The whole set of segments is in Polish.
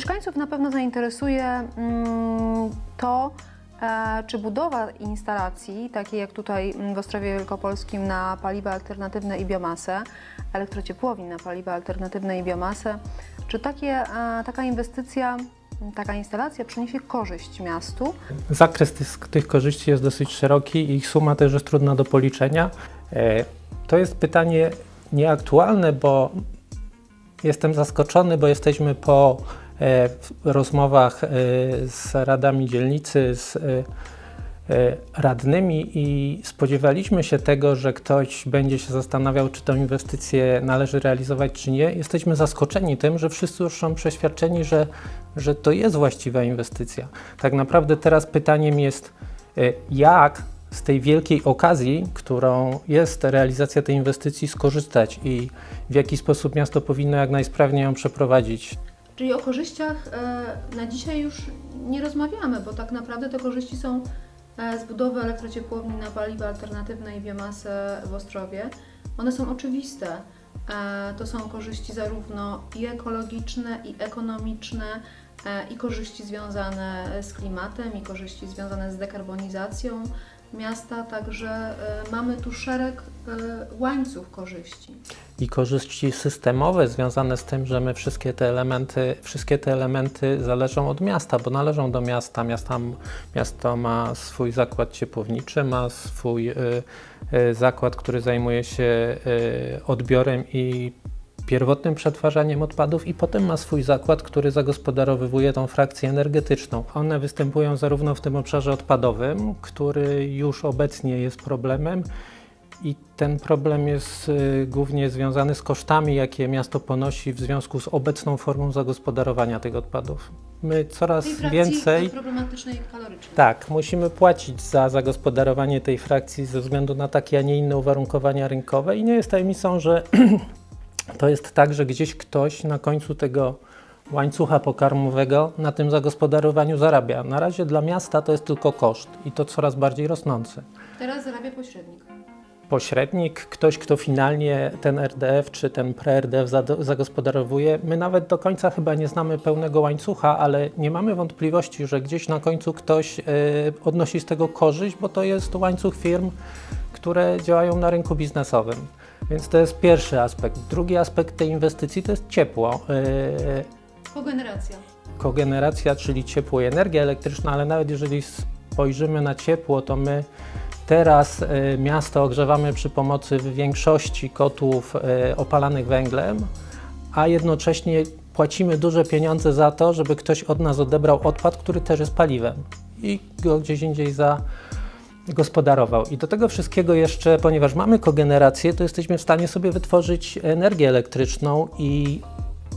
Mieszkańców na pewno zainteresuje mm, to, e, czy budowa instalacji, takiej jak tutaj mm, w Ostrowie Wielkopolskim na paliwa alternatywne i biomasę, elektrociepłowni na paliwa alternatywne i biomasę, czy takie, e, taka inwestycja, taka instalacja przyniesie korzyść miastu? Zakres tych, tych korzyści jest dosyć szeroki i ich suma też jest trudna do policzenia. E, To jest pytanie nieaktualne, bo jestem zaskoczony, bo jesteśmy po w- rozmowach e, z radami dzielnicy, z e, e, radnymi i spodziewaliśmy się tego, że ktoś będzie się zastanawiał, czy tę inwestycję należy realizować, czy nie. Jesteśmy zaskoczeni tym, że wszyscy już są przeświadczeni, że, że to jest właściwa inwestycja. Tak naprawdę teraz pytaniem jest, e, jak z tej wielkiej okazji, którą jest realizacja tej inwestycji, skorzystać i w jaki sposób miasto powinno jak najsprawniej ją przeprowadzić. Czyli o korzyściach e, na dzisiaj już nie rozmawiamy, bo tak naprawdę te korzyści są e, z budowy elektrociepłowni na paliwa alternatywne i biomasę w Ostrowie. One są oczywiste. E, To są korzyści zarówno i ekologiczne, i ekonomiczne, i korzyści związane z klimatem, i korzyści związane z dekarbonizacją miasta, także e, mamy tu szereg e, łańcuch korzyści. i korzyści systemowe związane z tym, że my wszystkie te elementy, wszystkie te elementy zależą od miasta, bo należą do miasta. Miasta miasto ma swój zakład ciepłowniczy, ma swój y, y, zakład, który zajmuje się y, odbiorem i pierwotnym przetwarzaniem odpadów i potem ma swój zakład, który zagospodarowywuje tą frakcję energetyczną. One występują zarówno w tym obszarze odpadowym, który już obecnie jest problemem, i ten problem jest y, głównie związany z kosztami, jakie miasto ponosi w związku z obecną formą zagospodarowania tych odpadów. My coraz Tej więcej. problematycznej i kalorycznej. Tak, musimy płacić za zagospodarowanie tej frakcji ze względu na takie, a nie inne uwarunkowania rynkowe i nie jest tajemnicą, że to jest tak, że gdzieś ktoś na końcu tego łańcucha pokarmowego na tym zagospodarowaniu zarabia. Na razie dla miasta to jest tylko koszt i to coraz bardziej rosnący. Teraz zarabia pośrednik. pośrednik, ktoś, kto finalnie ten RDF czy ten pre-RDF zagospodarowuje. My nawet do końca chyba nie znamy pełnego łańcucha, ale nie mamy wątpliwości, że gdzieś na końcu ktoś e, odnosi z tego korzyść, bo to jest łańcuch firm, które działają na rynku biznesowym. Więc to jest pierwszy aspekt. Drugi aspekt tej inwestycji to jest ciepło. E, Kogeneracja. kogeneracja, czyli ciepło i energia elektryczna, ale nawet jeżeli spojrzymy na ciepło, to my teraz e, miasto ogrzewamy przy pomocy w większości kotłów e, opalanych węglem, a jednocześnie płacimy duże pieniądze za to, żeby ktoś od nas odebrał odpad, który też jest paliwem i go gdzieś indziej za gospodarował. I do tego wszystkiego jeszcze, ponieważ mamy kogenerację, to jesteśmy w stanie sobie wytworzyć energię elektryczną i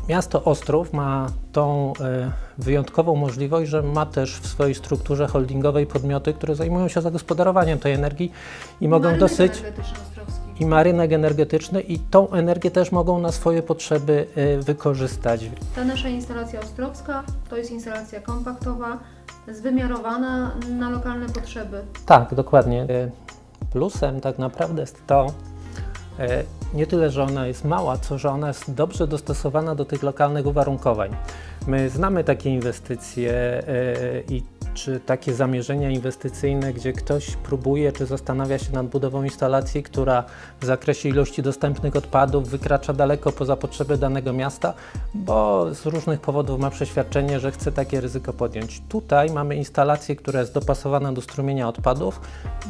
Miasto Ostrów ma tą e, wyjątkową możliwość, że ma też w swojej strukturze holdingowej podmioty, które zajmują się zagospodarowaniem tej energii i mogą Marynek dosyć i ma rynek energetyczny i tą energię też mogą na swoje potrzeby e, wykorzystać. Ta nasza instalacja ostrowska to jest instalacja kompaktowa, zwymiarowana na lokalne potrzeby. Tak, dokładnie. E, Plusem tak naprawdę jest to, e, nie tyle, że ona jest mała, co że ona jest dobrze dostosowana do tych lokalnych uwarunkowań. My znamy takie inwestycje e, i czy takie zamierzenia inwestycyjne, gdzie ktoś próbuje czy zastanawia się nad budową instalacji, która w zakresie ilości dostępnych odpadów wykracza daleko poza potrzeby danego miasta, bo z różnych powodów ma przeświadczenie, że chce takie ryzyko podjąć. Tutaj mamy instalację, która jest dopasowana do strumienia odpadów,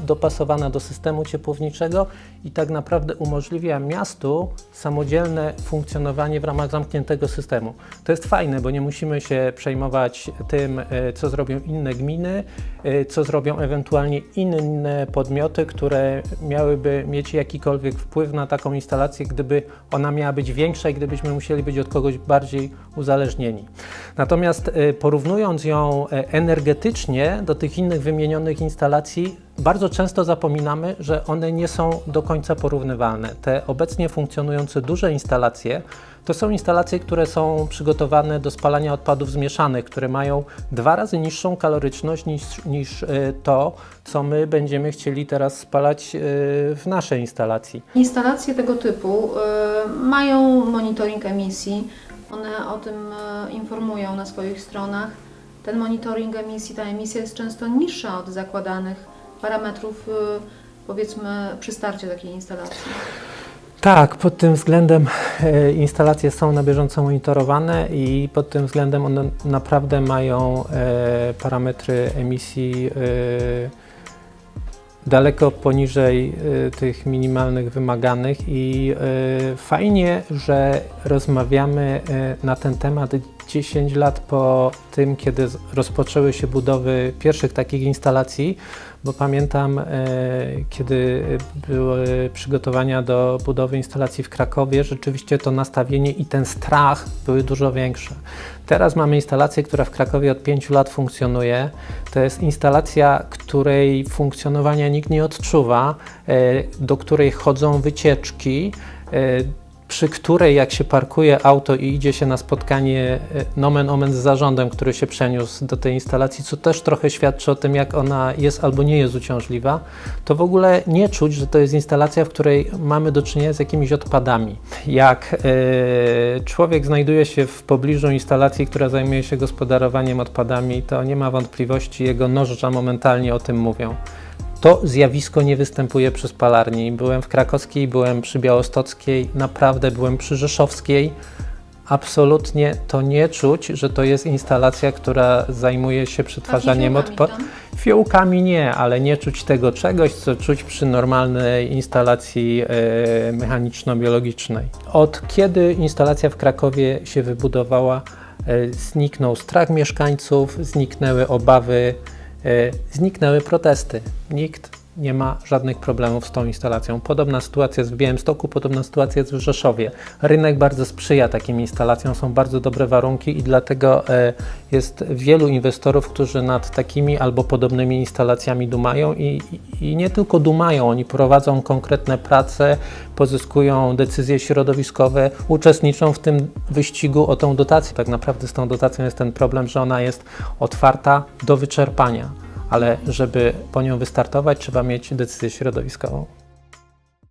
dopasowana do systemu ciepłowniczego i tak naprawdę umożliwia miastu samodzielne funkcjonowanie w ramach zamkniętego systemu. To jest fajne, bo nie musimy się przejmować tym, e, co zrobią inne gminy, e, co zrobią ewentualnie inne podmioty, które miałyby mieć jakikolwiek wpływ na taką instalację, gdyby ona miała być większa i gdybyśmy musieli być od kogoś bardziej uzależnieni. Natomiast e, porównując ją e, energetycznie do tych innych wymienionych instalacji, bardzo często zapominamy, że one nie są do końca porównywalne. Te obecnie funkcjonujące duże instalacje to są instalacje, które są przygotowane do spalania odpadów zmieszanych, które mają dwa razy niższą kaloryczność niż, niż e, to, co my będziemy chcieli teraz spalać e, w naszej instalacji. Instalacje tego typu y, mają monitoring emisji, One o tym e, informują na swoich stronach. Ten monitoring emisji, ta emisja jest często niższa od zakładanych parametrów, e, powiedzmy, przy starcie takiej instalacji. Tak, pod tym względem e, instalacje są na bieżąco monitorowane i pod tym względem one naprawdę mają e, parametry emisji e, daleko poniżej tych minimalnych wymaganych i fajnie, że rozmawiamy na ten temat 10 lat po tym, kiedy rozpoczęły się budowy pierwszych takich instalacji, bo pamiętam, e, kiedy były przygotowania do budowy instalacji w Krakowie, rzeczywiście to nastawienie i ten strach były dużo większe. Teraz mamy instalację, która w Krakowie od 5 lat funkcjonuje. To jest instalacja, której funkcjonowania nikt nie odczuwa, e, do której chodzą wycieczki. Przy której jak się parkuje auto i idzie się na spotkanie e, nomen omen z zarządem, który się przeniósł do tej instalacji, co też trochę świadczy o tym, jak ona jest albo nie jest uciążliwa, to w ogóle nie czuć, że to jest instalacja, w której mamy do czynienia z jakimiś odpadami. Jak e, człowiek znajduje się w pobliżu instalacji, która zajmuje się gospodarowaniem odpadami, to nie ma wątpliwości, jego nożdża momentalnie o tym mówią. To zjawisko nie występuje przy spalarni. Byłem w Krakowskiej, byłem przy Białostockiej, naprawdę byłem przy Rzeszowskiej. Absolutnie to nie czuć, że to jest instalacja, która zajmuje się przetwarzaniem odpadów. fiołkami nie, ale nie czuć tego czegoś, co czuć przy normalnej instalacji e, mechaniczno-biologicznej. Od kiedy instalacja w Krakowie się wybudowała, e, zniknął strach mieszkańców, zniknęły obawy, zniknęły protesty. Nikt nie ma żadnych problemów z tą instalacją. Podobna sytuacja jest w Białymstoku, podobna sytuacja jest w Rzeszowie. Rynek bardzo sprzyja takim instalacjom, są bardzo dobre warunki i dlatego e, jest wielu inwestorów, którzy nad takimi albo podobnymi instalacjami dumają i, i, nie tylko dumają, oni prowadzą konkretne prace, pozyskują decyzje środowiskowe, uczestniczą w tym wyścigu o tą dotację. Tak naprawdę z tą dotacją jest ten problem, że ona jest otwarta do wyczerpania, ale żeby po nią wystartować, trzeba mieć decyzję środowiskową.